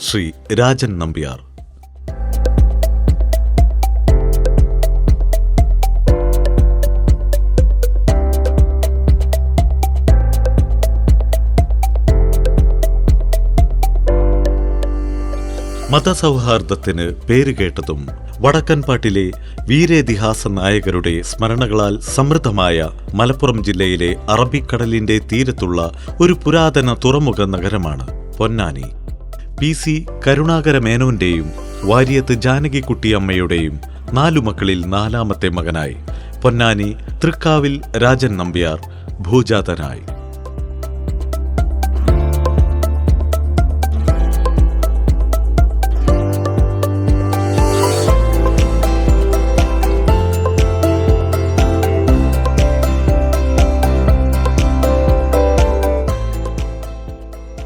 ശ്രീ രാജൻ നമ്പ്യാർ. മതസൗഹാർദ്ദത്തിന് പേരുകേട്ടതും വടക്കൻപാട്ടിലെ വീരേതിഹാസ നായകരുടെ സ്മരണകളാൽ സമൃദ്ധമായ മലപ്പുറം ജില്ലയിലെ അറബിക്കടലിന്റെ തീരത്തുള്ള ഒരു പുരാതന തുറമുഖ നഗരമാണ് പൊന്നാനി. പി സി കരുണാകര മേനോന്റെയും വാര്യത്ത് ജാനകിക്കുട്ടിയമ്മയുടെയും നാലു മക്കളിൽ നാലാമത്തെ മകനായി പൊന്നാനി തൃക്കാവിൽ രാജൻ നമ്പ്യാർ ഭൂജാതനായി.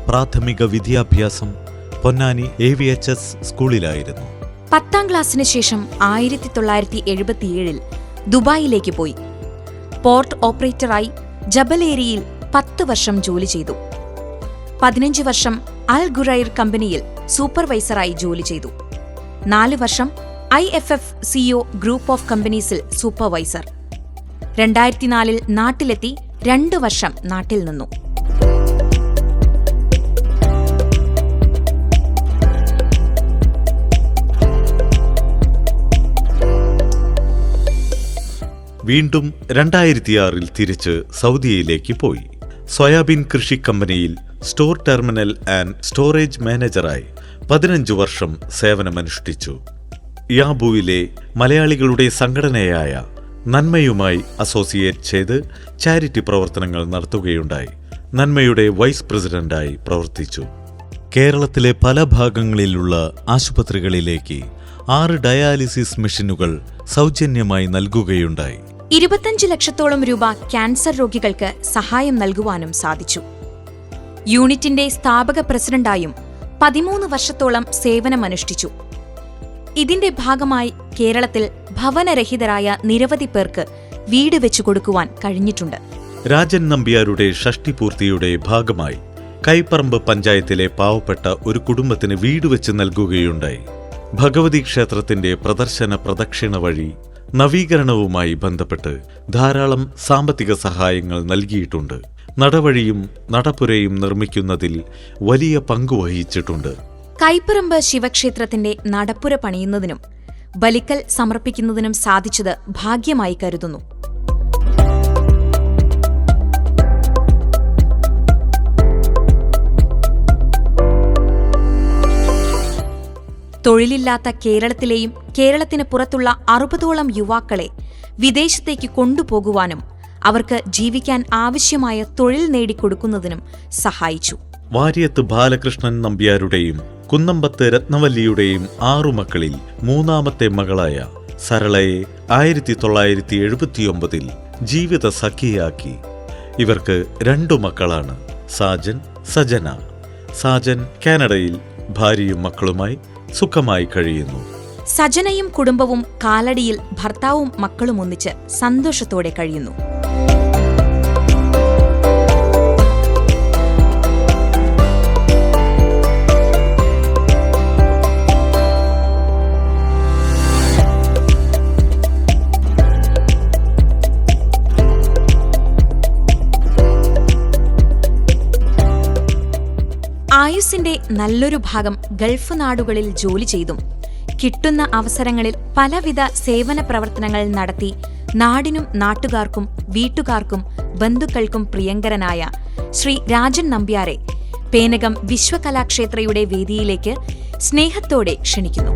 പ്രാഥമിക വിദ്യാഭ്യാസം Ponnani A V H S സ്കൂളിലായിരുന്നു. പത്താം ക്ലാസ്സിന് ശേഷം ആയിരത്തി തൊള്ളായിരത്തി എഴുപത്തിയേഴിൽ ദുബായിലേക്ക് പോയി. പോർട്ട് ഓപ്പറേറ്ററായി ജബലേരിയിൽ പത്ത് വർഷം ജോലി ചെയ്തു. പതിനഞ്ച് വർഷം അൽ ഗുറൈർ കമ്പനിയിൽ സൂപ്പർവൈസറായി ജോലി ചെയ്തു. നാല് വർഷം I F F C O group of കമ്പനീസിൽ supervisor. രണ്ടായിരത്തിനാലിൽ നാട്ടിലെത്തി രണ്ട് വർഷം നാട്ടിൽ നിന്നു. വീണ്ടും രണ്ടായിരത്തിയാറിൽ തിരിച്ച് സൗദിയയിലേക്ക് പോയി. സോയാബീൻ കൃഷി കമ്പനിയിൽ സ്റ്റോർ ടെർമിനൽ ആൻഡ് സ്റ്റോറേജ് മാനേജറായി പതിനഞ്ചു വർഷം സേവനമനുഷ്ഠിച്ചു. യാബുവിലെ മലയാളികളുടെ സംഘടനയായ നന്മയുമായി അസോസിയേറ്റ് ചെയ്ത് ചാരിറ്റി പ്രവർത്തനങ്ങൾ നടത്തുകയുണ്ടായി. നന്മയുടെ വൈസ് പ്രസിഡന്റായി പ്രവർത്തിച്ചു. കേരളത്തിലെ പല ഭാഗങ്ങളിലുള്ള ആശുപത്രികളിലേക്ക് ആറ് ഡയാലിസിസ് മെഷീനുകൾ സൗജന്യമായി നൽകുകയുണ്ടായി. ഇരുപത്തഞ്ച് ലക്ഷത്തോളം രൂപ ക്യാൻസർ രോഗികൾക്ക് സഹായം നൽകുവാനും സാധിച്ചു. യൂണിറ്റിന്റെ സ്ഥാപക പ്രസിഡന്റായും പതിമൂന്ന് വർഷത്തോളം സേവനമനുഷ്ഠിച്ചു. ഇതിന്റെ ഭാഗമായി കേരളത്തിൽ ഭവനരഹിതരായ നിരവധി പേർക്ക് വീട് വെച്ചു കൊടുക്കുവാൻ കഴിഞ്ഞിട്ടുണ്ട്. രാജൻ നമ്പ്യാരുടെ ഷഷ്ടിപൂർത്തിയുടെ ഭാഗമായി കൈപ്പറമ്പ് പഞ്ചായത്തിലെ പാവപ്പെട്ട ഒരു കുടുംബത്തിന് വീട് വെച്ച് നൽകുകയുണ്ടായി. ഭഗവതി ക്ഷേത്രത്തിന്റെ പ്രദർശന പ്രദക്ഷിണ വഴി നവീകരണവുമായി ബന്ധപ്പെട്ട് ധാരാളം സാമ്പത്തിക സഹായങ്ങൾ നൽകിയിട്ടുണ്ട്. നടവഴിയും നടപ്പുരയും നിർമ്മിക്കുന്നതിൽ വലിയ പങ്കുവഹിച്ചിട്ടുണ്ട് കൈപ്പറമ്പ് ശിവക്ഷേത്രത്തിന്റെ നടപ്പുര പണിയുന്നതിനും ബലിക്കൽ സമർപ്പിക്കുന്നതിനും സാധിച്ചത് ഭാഗ്യമായി കരുതുന്നു. തൊഴിലില്ലാത്ത കേരളത്തിലെയും കേരളത്തിന് പുറത്തുള്ള അറുപതോളം യുവാക്കളെ വിദേശത്തേക്ക് കൊണ്ടുപോകുവാനും അവർക്ക് ജീവിക്കാൻ ആവശ്യമായ തൊഴിൽ നേടിക്കൊടുക്കുന്നതിനും സഹായിച്ചു. വാര്യത്ത് ബാലകൃഷ്ണൻ നമ്പ്യാരുടെയും കുന്നമ്പത്ത് രത്നവല്ലിയുടെയും ആറു മക്കളിൽ മൂന്നാമത്തെ മകളായ സരളയെ ആയിരത്തി തൊള്ളായിരത്തി എഴുപത്തിയൊമ്പതിൽ ജീവിത സഖിയാക്കി. ഇവർക്ക് രണ്ടു മക്കളാണ്. സാജൻ സജന. സാജൻ കാനഡയിൽ ഭാര്യയും മക്കളുമായി സുഖമായി കഴിയുന്നു. സജനയും കുടുംബവും കാലടിയിൽ ഭർത്താവും മക്കളും ഒന്നിച്ച് സന്തോഷത്തോടെ കഴിയുന്നു. ആയുസിന്റെ നല്ലൊരു ഭാഗം ഗൾഫ് നാടുകളിൽ ജോലി ചെയ്തും. കിട്ടുന്ന അവസരങ്ങളിൽ പലവിധ സേവന പ്രവർത്തനങ്ങൾ നടത്തി നാടിനും നാട്ടുകാർക്കും വീട്ടുകാർക്കും ബന്ധുക്കൾക്കും പ്രിയങ്കരനായ ശ്രീ രാജൻ നമ്പ്യാരെ പേനകം വിശ്വകലാക്ഷേത്രയുടെ വേദിയിലേക്ക് സ്നേഹത്തോടെ ക്ഷണിക്കുന്നു.